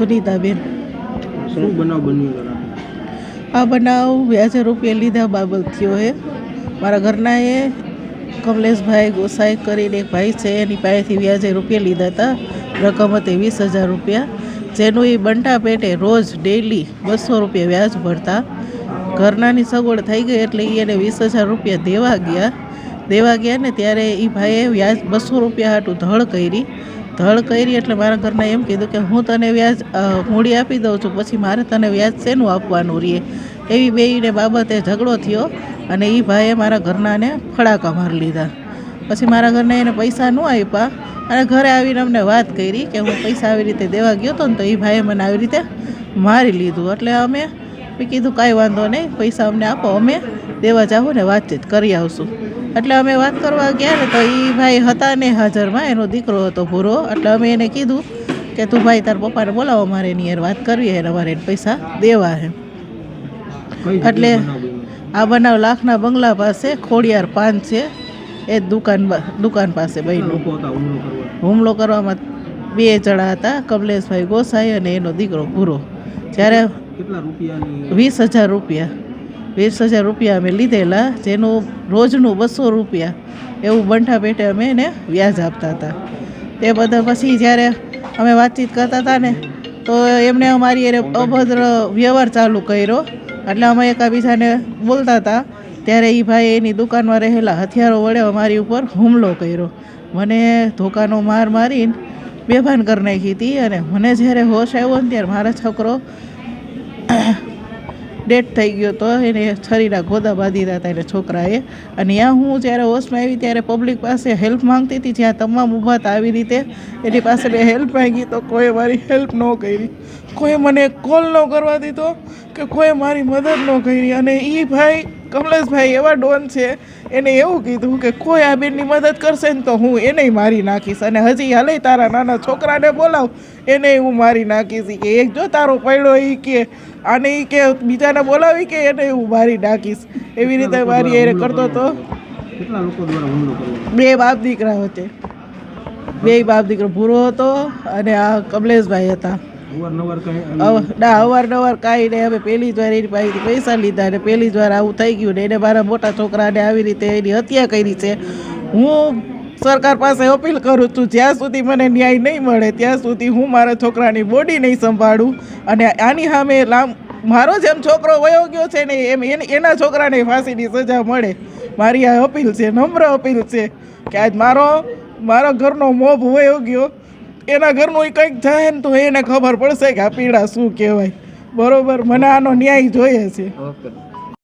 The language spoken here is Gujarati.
સુનીતાબેન શું બનાવ બન્યો આ બનાવ વ્યાજે રૂપિયા લીધા બાબત થયો હે મારા ઘરના એ કમલેશભાઈ ગોસાઈ કરીને એક ભાઈ છે એની પાસેથી વ્યાજે રૂપિયા લીધા હતા. રકમ હતી વીસ હજાર રૂપિયા. જેનું એ બંટા પેટે રોજ ડેઈલી બસો રૂપિયા વ્યાજ ભરતા. ઘરનાની સગવડ થઈ ગઈ એટલે એ એને વીસ હજાર રૂપિયા દેવા ગયા. દેવા ગયા ને ત્યારે એ ભાઈએ વ્યાજ બસો રૂપિયા હાટું ધળ કરી. ધળ કરી એટલે મારા ઘરના એમ કીધું કે હું તને વ્યાજ મૂડી આપી દઉં છું, પછી મારે તને વ્યાજ શેનું આપવાનું રહીએ એવી બેયને બાબતે ઝઘડો થયો અને એ ભાઈએ મારા ઘરનાને ફડાકા મારી લીધા. પછી મારા ઘરના એને પૈસા ન આપ્યા અને ઘરે આવીને અમને વાત કરી કે હું પૈસા આવી રીતે દેવા ગયો હતો ને તો એ ભાઈએ મને આવી રીતે મારી લીધું. એટલે અમે મેં કીધું કાંઈ વાંધો નહીં પૈસા અમને આપો અમે દેવા જાઉં ને વાતચીત કરી આવશું. એટલે અમે વાત કરવા ગયા ને તો એ ભાઈ હતા ને હાજરમાં એનો દીકરો હતો ભૂરો. એટલે અમે એને કીધું કે તું ભાઈ તાર પપ્પાને બોલાવો મારે એની યાર વાત કરવી એને અમારે મારે એને પૈસા દેવા હે એટલે? આ બનાવ લાખના બંગલા પાસે ખોડિયાર પાન છે. એ દુકાન દુકાન પાસે હુમલો હુમલો કરવામાં બે જણા હતા કમલેશભાઈ ગોસાઈ અને એનો દીકરો ભૂરો. જ્યારે વીસ હજાર રૂપિયા. વીસ હજાર રૂપિયા અમે લીધેલા જેનું રોજનું બસો રૂપિયા એવું બંઠા પેટે અમે એને વ્યાજ આપતા હતા. તે બધા પછી જ્યારે અમે વાતચીત કરતા હતા ને તો એમણે અમારી એને અભદ્ર વ્યવહાર ચાલુ કર્યો. એટલે અમે એકાબીજાને બોલતા હતા ત્યારે એ ભાઈ એની દુકાનમાં રહેલા હથિયારો વડે અમારી ઉપર હુમલો કર્યો. મને ધોકાનો માર મારીને બેભાન કરી નાખી હતી અને મને જ્યારે હોશ આવ્યો ને ત્યારે મારા છોકરો ડેટ થઈ ગયો તો એને છરીના ગોદા બાંધી હતા એને છોકરાએ. અને ત્યાં હું જ્યારે હોશમાં આવી ત્યારે પબ્લિક પાસે હેલ્પ માંગતી હતી, જ્યાં તમામ ઊભા હતા આવી રીતે. એની પાસે મેં હેલ્પ માંગી તો કોઈ મારી હેલ્પ ન કરી. કોઈ મને કોલ ન કરવા દીધો કે કોઈ મારી મદદ ન કરી. અને એ ભાઈ કમલેશભાઈ એવા ડોન છે એને એવું કીધું કે કોઈ આ બેનની મદદ કરશે ને તો હું એને મારી નાખીશ અને હજી હાલે તારા નાના છોકરાને બોલાવ એને હું મારી નાખીશ. કે એક જો તારો પડ્યો એ કે આને એ કે બીજાને બોલાવી કે એને હું મારી નાખીશ. એવી રીતે મારી એને કરતો તો કેટલા લોકો દ્વારા હુમલો કરવાનો બે બાપ દીકરા વચ્ચે. બે બાપ દીકરો ભૂરો હતો અને આ કમલેશભાઈ હતા. ના, અવારનવાર કાંઈ નહીં. હવે પહેલી જ વાર એની પાસેથી પૈસા લીધા અને પહેલી જ વાર આવું થઈ ગયું ને એને મારા મોટા છોકરાને આવી રીતે એની હત્યા કરી છે. હું સરકાર પાસે અપીલ કરું છું, જ્યાં સુધી મને ન્યાય નહીં મળે, ત્યાં સુધી હું મારા છોકરાની બોડી નહીં સંભાળું. અને આની સામે લાંબ મારો જેમ છોકરો વયો ગયો છે ને એમ એને- એના છોકરાને ફાંસીની સજા મળે. મારી આ અપીલ છે, નમ્ર અપીલ છે કે આજ મારો, મારા ઘરનો મોભ વયો ગયો. એના ઘરનું એ કંઈક જાય ને તો એને ખબર પડશે કે આ પીડા શું કહેવાય. બરોબર? મને આનો ન્યાય જોઈએ છે. ઓકે